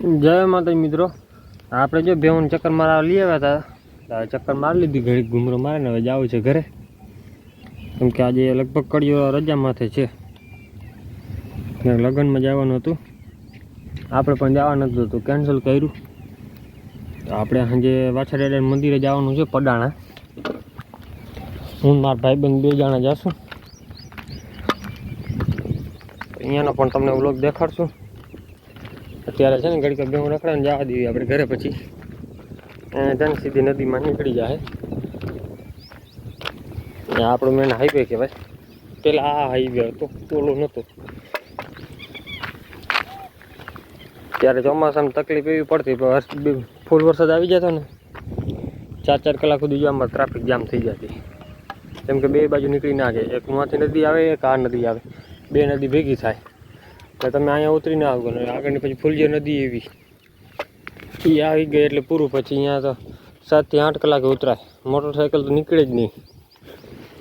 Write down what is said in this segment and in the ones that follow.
જય માતા મિત્રો. આપણે જો ભેવન ચક્કર મારા લઈ આવ્યા હતા ચક્કર મારી લીધી ઘડી ઘૂમરો મારે હવે જવું છે ઘરે. કેમ કે આજે લગભગ કડીઓ રજા માથે છે. લગ્નમાં જવાનું હતું. આપણે પણ જવાનું હતું તો કેન્સલ કર્યું. તો આપણે સાંજે વાછા મંદિરે જવાનું છે, પડાણા. હું મારા ભાઈબંધ બે જણા જશું. અહીંયાનો પણ તમને વ્લોગ દેખાડશું. અત્યારે છે ને ઘડીક બે હું રખડાને જવા દઈએ આપણે ઘરે પછી. છે સીધી નદીમાં નીકળી જાય. આપણો મેન હાઈવે કહેવાય. પેલા આ હાઈવે હતો, ઓલો નહોતો. ત્યારે ચોમાસામાં તકલીફ એવી પડતી ફૂલ વરસાદ આવી જતો ને, ચાર ચાર કલાક સુધી આમાં ટ્રાફિક જામ થઈ જતી. કેમ કે બે બાજુ નીકળી ના જાય. એક માંથી નદી આવે, એક આ નદી આવે. બે નદી ભેગી થાય. એટલે તમે અહીંયા ઉતરીને આવો ને આગળની પછી ફૂલજી નદી એવી. એ આવી ગઈ એટલે પૂરું પછી અહીંયા તો સાતથી આઠ કલાકે ઉતરાય. મોટરસાઇકલ તો નીકળે જ નહીં.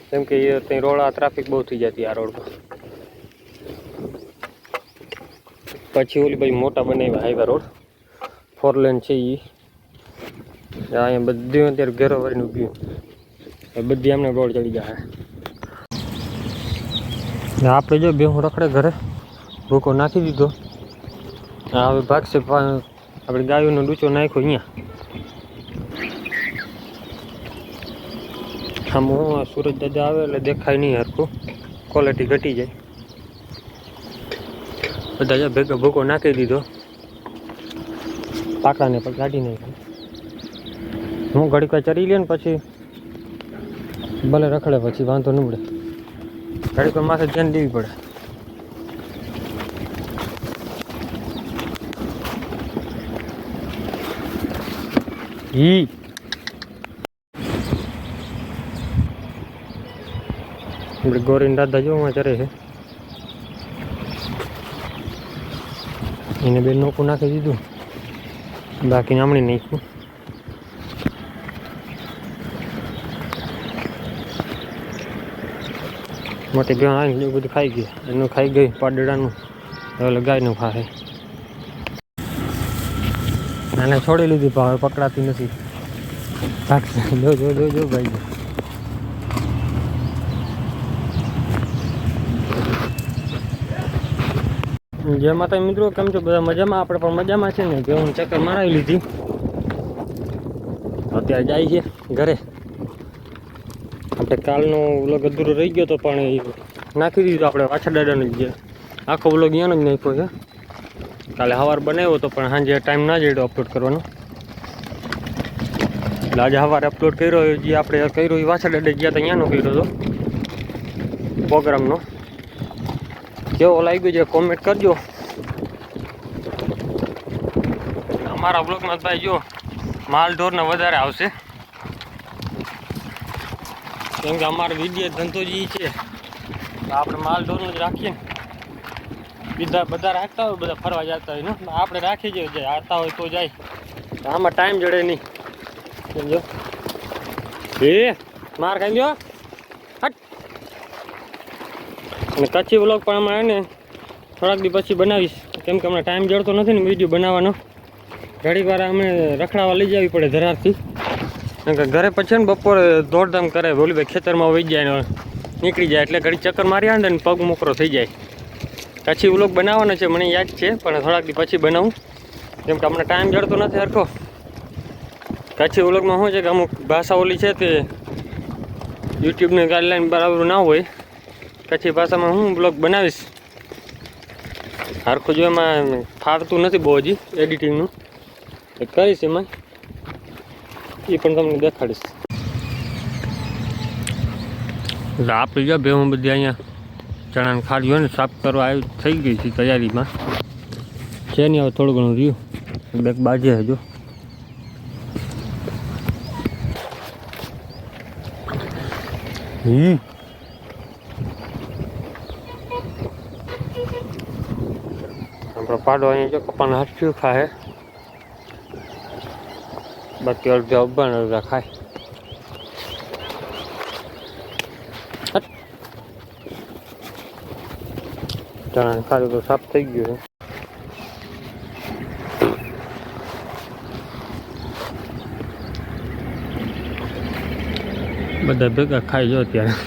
કેમ કે એ ત્યાં રોડા ટ્રાફિક બહુ થઈ જતી આ રોડ પર. પછી ઓલી પછી મોટા બનાવ્યા હાઈવે રોડ ફોર લેન છે એ અહીંયા બધી અત્યારે ઘેરો ભરીને ઊભી બધી એમને ગોળ ચડી જાય. આપણે જો બે હું રખડે ઘરે. ભૂકો નાખી દીધો. હવે ભાગશે આપણે ગાયોનો ડૂચો નાખ્યો અહીંયા. આમ હું સુરજ દાદા આવે એટલે દેખાય નહીં હરખું. ક્વોલિટી ઘટી જાય. બધા ભેગો ભૂકો નાખી દીધો. પાકડાને પણ કાઢી નાખ્યો. હું ઘડીક ચરી લે ને પછી ભલે રખડે, પછી વાંધો ન પડે. ઘડીક માથે ધ્યાન દેવી પડે. ઈ. આપણે ગોરીન દાદા જોવામાં ચરે છે. એને બે નોકું નાખી દીધું. બાકી નામણી નાખ્યું. મોટી આવીને બધું ખાઈ ગઈ. એનું ખાઈ ગઈ, પાડડાનું. હવે ગાયનું આને છોડી લીધી, પણ હવે પકડાતી નથી. જો જો જો જો, ભાઈ. જય માતા મિત્રો, કેમ છો? બધા મજામાં? આપણે પણ મજામાં છે ને હું ચક્કર મારાવી લીધી. અત્યારે જાય છે ઘરે. આપણે કાલનો વ્લોગ અધૂરો રહી ગયો તો પણ નાખી દીધું આપણે પાછા દાદાનો જે આખો વ્લોગ અહીંયાનો જ નાખ્યો છે. કાલે સવાર બનાવ્યો તો પણ સાંજે ટાઈમ ના જડ્યો અપલોડ કરવાનો. એટલે આજે સવારે અપલોડ કર્યો, એ જે આપણે કર્યો, એ વાછા અડે ગયા તો અહીંયાનો કર્યો હતો, પ્રોગ્રામનો. કેવો લાગ્યો છે કોમેન્ટ કરજો. અમારા બ્લોગમાં ભાઈ જો, માલ ઢોરને વધારે આવશે. કેમ કે અમારો વીડિયો ધંધો જ ઈ છે. આપણે માલ ઢોરનું જ રાખીએ બીજા બધા રાખતા હોય, બધા ફરવા જતા હોય ને આપણે રાખી જઈએ જાય આવતા હોય તો જાય. આમાં ટાઈમ જડે નહીં. સમજો? એ માર ખાઈ લ્યો. અને કચ્છી વ્લોગ પણ અમે ને, થોડાક દી પછી બનાવીશ. કેમ કે હમણાં ટાઈમ જડતો નથી ને વીડિયો બનાવવાનો. ઘડીક વાર અમે રખડાવા લઈ જવી પડે ધરારથી. કારણ કે ઘરે પછી ને બપોરે દોડધામ કરે ભોલીભાઈ ખેતરમાં વહી જાય ને નીકળી જાય એટલે ઘડી ચક્કર મારી આવે ને પગ મોકરો થઈ જાય. કચ્છી વ્લોગ બનાવવાનો છે, મને યાદ છે, પણ થોડાક દી પછી બનાવું. કેમ કે હમણાં ટાઈમ જડતો નથી હરખો કચ્છી વ્લોગમાં શું છે કે અમુક ભાષા ઓલી છે તે યુટ્યુબની ગાઈડલાઈન બરાબર ના હોય. કચ્છી ભાષામાં હું બ્લોગ બનાવીશ? હરખું જો એમાં ફાવતું નથી બહુ હજી એડિટિંગનું. એ કરીશ એમાં. એ પણ તમને દેખાડીશ. આપણે બે હું બધી અહીંયા ચણાને ખાડી હોય ને સાફ કરવા આવી થઈ ગઈ છે તૈયારીમાં. છે નહીં હવે થોડું ઘણું રહ્યું. બેક બાજે હજુ. હમ. આપણો પાડો અહીંયા જો કપાને હાથ ખાય? બાકી અડધા અબ્બાને અડધા ખાય. જાણે સારું તો સાફ થઈ ગયું બધા ભેગા ખાઈ જો અત્યારે